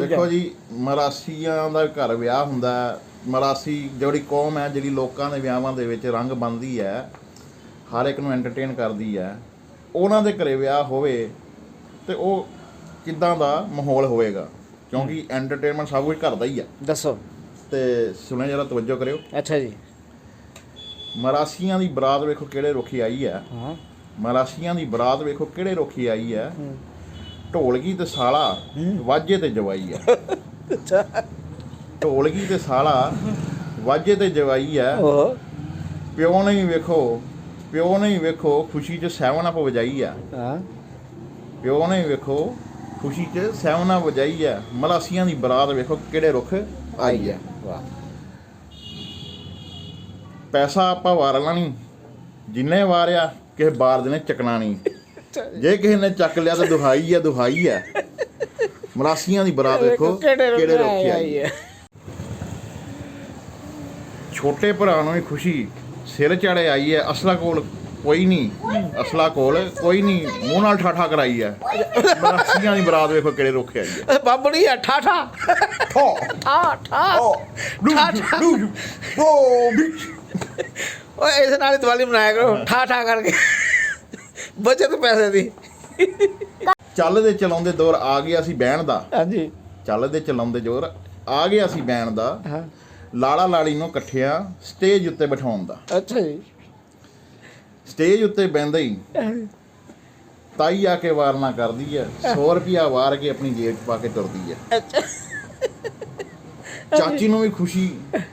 ਦੇਖੋ ਜੀ ਮਰਾਸੀਆਂ ਦਾ ਘਰ ਵਿਆਹ ਹੁੰਦਾ। ਮਰਾਸੀ ਜਿਹੜੀ ਕੌਮ ਹੈ ਜਿਹੜੀ ਲੋਕਾਂ ਦੇ ਵਿਆਹਾਂ ਦੇ ਵਿੱਚ ਰੰਗ ਬੰਨਦੀ ਹੈ ਹਰ ਇੱਕ ਨੂੰ ਐਂਟਰਟੇਨ ਕਰਦੀ ਹੈ। ਉਹਨਾਂ ਦੇ ਘਰੇ ਵਿਆਹ ਹੋਵੇ ਤੇ ਉਹ ਕਿੱਦਾਂ ਦਾ ਮਾਹੌਲ ਹੋਵੇਗਾ? ਕਿਉਂਕਿ ਐਂਟਰਟੇਨਮੈਂਟ ਸਭ ਕੁਝ ਘਰ ਦਾ ਹੀ ਹੈ ਦੱਸੋ। ਤੇ ਸੁਣਿਆ ਜਰਾ ਤਵੱਜੋ ਕਰਿਓ। ਅੱਛਾ ਜੀ। ਮਰਾਸੀਆਂ ਦੀ ਬਰਾਤ ਵੇਖੋ ਕਿਹੜੇ ਰੁੱਖੀ ਆਈ ਹੈ। ਹਾਂ। ਮਰਾਸੀਆਂ ਦੀ ਬਰਾਤ ਵੇਖੋ ਕਿਹੜੇ ਰੁੱਖੀ ਆਈ ਹੂੰ। ਢੋਲਕੀ ਤੇ ਸਾਲਾ ਵਾਜੇ ਤੇ ਜਵਾਈ ਹੈ ਅੱਛਾ। ਢੋਲਕੀ ਤੇ ਸਾਲਾ ਵਾਜੇ ਤੇ ਜਵਾਈ ਹੈ ਉਹ ਪਿਓ ਨੇ ਵੀ ਵੇਖੋ ਪਿਓ ਨੇ ਵੀ ਵੇਖੋ ਖੁਸ਼ੀ 'ਚ ਸੈਵਨ ਅਪ ਵਜਾਈ ਆ। ਹਾਂ। ਪਿਓ ਨੇ ਵੀ ਵੇਖੋ ਖੁਸ਼ੀ 'ਚ ਸੈਵਨ ਅਪ ਵਜਾਈ ਆ। ਮਲਾਸੀਆਂ ਦੀ ਬਰਾਤ ਵੇਖੋ ਕਿਹੜੇ ਰੁੱਖ ਆਈ ਆ। ਵਾਹ। ਪੈਸਾ ਆਪਾਂ ਵਾਰਨਾ ਨਹੀਂ। ਜਿੰਨੇ ਵਾਰਿਆ ਕਿਸੇ ਬਾਰ ਦੇ ਨੇ ਚੱਕਣਾ ਨਹੀਂ। ਜੇ ਕਿਸੇ ਨੇ ਚੱਕ ਲਿਆ ਤਾਂ ਦੁਹਾਈ ਆ ਦੁਹਾਈ ਆ। ਮਲਾਸੀਆਂ ਦੀ ਬਰਾਤ ਵੇਖੋ ਕਿਹੜੇ ਰੁੱਖ ਆਈ ਹੈ ਛੋਟੇ ਭਰਾ ਨੂੰ ਵੀ ਖੁਸ਼ੀ ਸਿਰ ਚੜੇ ਆਈ ਹੈ ਅਸਲਾ ਕੋਲ ਕੋਈ ਨਹੀਂ ਅਸਲਾ ਕੋਲ ਕੋਈ ਨਹੀਂ ਮੂੰਹ ਨਾਲ ਠਾਠਾ ਕਰਾਈ ਹੈ ਮਰਾਸੀਆਂ ਦੀ ਬਰਾਤ ਵੇਖੋ ਕਿਹੜੇ ਰੁੱਖ ਆਈ ਹੈ ਬਾਬੜੀ ਆ ਠਾਠਾ। ਠੋ। ਠਾ ਠਾ। ਡੂ ਠਾ ਡੂ ਓ ਓਏ ਇਸ ਨਾਲ ਹੀ ਦੀਵਾਲੀ ਮਨਾਇਆ ਕਰੋ। ਠਾ ਠਾ ਕਰਕੇ। ਬਚਤ ਪੈਸੇ ਦੀ। ਚੱਲਦੇ ਚਲਾਉਂਦੇ ਦੌਰ ਆ ਗਿਆ ਸੀ ਬਹਿਣ ਦਾ। ਹਾਂਜੀ। ਚੱਲਦੇ ਚਲਾਉਂਦੇ ਜ਼ੋਰ ਆ ਗਿਆ ਸੀ ਬਹਿਣ ਦਾ। ਹਾਂ। ਲਾੜਾ ਲਾੜੀ ਨੂੰ ਇਕੱਠਿਆਂ ਸਟੇਜ ਉੱਤੇ ਬਿਠਾਉਣ ਦਾ। ਅੱਛਾ ਜੀ। ਸਟੇਜ ਉੱਤੇ ਬਹਿੰਦੇ ਹੀ ਤਾਈ ਆ ਕੇ ਵਾਰਨਾ ਕਰਦੀ ਹੈ 100 ਰੁਪਿਆ ਵਾਰ ਕੇ ਆਪਣੀ ਜੇਬ 'ਚ ਪਾ ਕੇ ਤੁਰਦੀ ਹੈ। ਅੱਛਾ। ਚਾਚੀ ਨੂੰ ਵੀ ਖੁਸ਼ੀ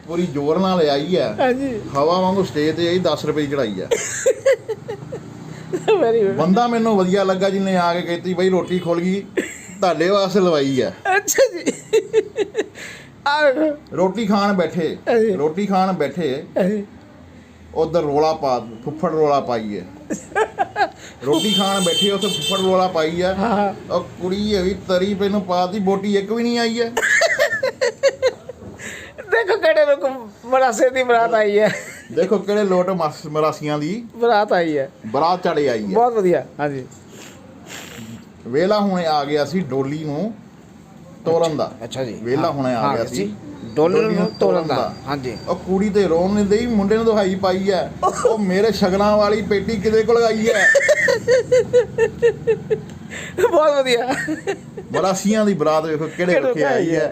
ਪੂਰੀ ਜ਼ੋਰ ਨਾਲ ਆਈ ਹੈ। ਹਾਂਜੀ। ਹਵਾ ਵਾਂਗੂ ਸਟੇਜ ਤੇ ਆਈ 10 ਰੁਪਏ ਚੜਾਈ ਹੈ। ਵੈਰੀ ਗੁੱਡ ਬੰਦਾ ਮੈਨੂੰ ਵਧੀਆ ਲੱਗਾ ਜਿਹਨੇ ਆ ਕੇ ਕਹਿੰਦੀ ਬਈ ਰੋਟੀ ਖੁੱਲ ਗਈ ਤੁਹਾਡੇ ਵਾਸਤੇ ਲਵਾਈ ਹੈ ਅੱਛਾ ਜੀ। ਆ ਰੋਟੀ ਖਾਣ ਬੈਠੇ। ਰੋਟੀ ਖਾਣ ਬੈਠੇ ਉਧਰ ਰੋਲਾ ਪਾ ਫੁੱਫੜ ਰੋਲਾ ਪਾਈ ਹੈ ਰੋਟੀ ਖਾਣ ਬੈਠੇ ਉੱਥੇ ਫੁੱਫੜ ਰੋਲਾ ਪਾਈ ਹੈ ਹਾਂ। ਉਹ ਕੁੜੀ ਇਹ ਵੀ ਤਰੀ ਪੈਨੂੰ ਪਾਤੀ ਬੋਟੀ ਇੱਕ ਵੀ ਨਹੀਂ ਆਈ ਹੈ ਦੇਖੋ ਕਿਹੜੇ ਲੋਕ ਮਰਾਸੇ ਦੀ ਬਰਾਤ ਆਈ ਹੈ ਦੇਖੋ ਕਿਹੜੇ ਲੋਟ ਮਸ- ਮਰਾਸੀਆਂ ਦੀ ਬਰਾਤ ਆਈ ਹੈ। ਬਰਾਤ ਚੜੇ ਆਈ ਹੈ। ਬਹੁਤ ਵਧੀਆ ਹਾਂਜੀ। ਵੇਲਾ ਹੁਣੇ ਆ ਗਿਆ ਸੀ ਡੋਲੀ ਨੂੰ ਤੋਰਨ ਦਾ। ਅੱਛਾ ਜੀ। ਵੇਲਾ ਹੁਣੇ ਆ ਗਿਆ ਸੀ। ਡੋਲਰ ਨੂੰ ਤੋੜਨ ਦਾ ਹਾਂਜੀ। ਉਹ ਕੁੜੀ ਤੇ ਰੋਣ ਨਹੀਂ ਦੇਈ ਮੁੰਡੇ ਨੂੰ ਦੁਹਾਈ ਪਾਈ ਐ ਉਹ ਮੇਰੇ ਸ਼ਗਨਾਂ ਵਾਲੀ ਪੇਟੀ ਕਿਦੇ ਕੋਲ ਆਈ ਐ ਬਹੁਤ ਵਧੀਆ। ਮਰਾਸੀਆਂ ਦੀ ਬਰਾਤ ਵੇਖੋ ਕਿਹੜੇ ਕਿਹੜੇ ਰੱਖੇ ਆਈ ਐ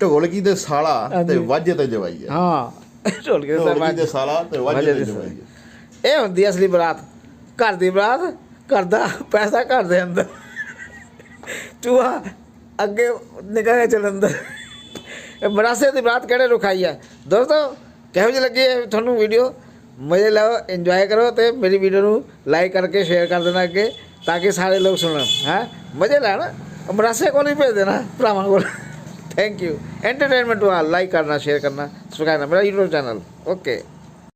ਢੋਲਕੀ ਦੇ ਸਾਲਾ ਤੇ। ਵਾਜੇ ਤੇ ਜਵਾਈ ਐ ਹਾਂ। ਢੋਲ ਕੇ ਢੋਲਕੀ ਦੇ ਸਾਲਾ ਤੇ ਵਾਜੇ ਜਵਾਈ। ਐ ਇਹ ਹੁੰਦੀ ਅਸਲੀ ਬਰਾਤ। ਘਰ ਦੀ ਬਰਾਤ ਘਰ ਦਾ ਪੈਸਾ ਘਰ ਦੇ ਅੰਦਰ। ਚੂਹਾ ਅੱਗੇ ਨਿਕਲ ਕੇ ਚੱਲ ਅੰਦਰ ਇਹ ਮਰਾਸੇ ਦੀ ਬਰਾਤ ਕਿਹੜੇ ਰੁਖਾਈ ਹੈ ਦੋਸਤੋ ਕਿਹੋ ਜਿਹੀ ਲੱਗੀ ਹੈ ਤੁਹਾਨੂੰ ਵੀਡੀਓ? ਮਜ਼ੇ ਲਓ ਇੰਜੋਏ ਕਰੋ ਤੇ ਮੇਰੀ ਵੀਡੀਓ ਨੂੰ ਲਾਈਕ ਕਰਕੇ ਸ਼ੇਅਰ ਕਰ ਦੇਣਾ ਅੱਗੇ ਤਾਂ ਕਿ ਸਾਰੇ ਲੋਕ ਸੁਣਨ ਹੈ? ਮਜ਼ੇ ਲੈਣ। ਮਰਾਸੇ ਕੋਲ ਹੀ ਭੇਜ ਦੇਣਾ ਭਰਾਵਾਂ ਕੋਲ। ਥੈਂਕ ਯੂ ਐਂਟਰਟੇਨਮੈਂਟ ਵਾਲਾ ਲਾਈਕ ਕਰਨਾ ਸ਼ੇਅਰ ਕਰਨਾ ਸਬਸਕ੍ਰਾਈਬ ਕਰਨਾ ਮੇਰਾ YouTube ਚੈਨਲ ਓਕੇ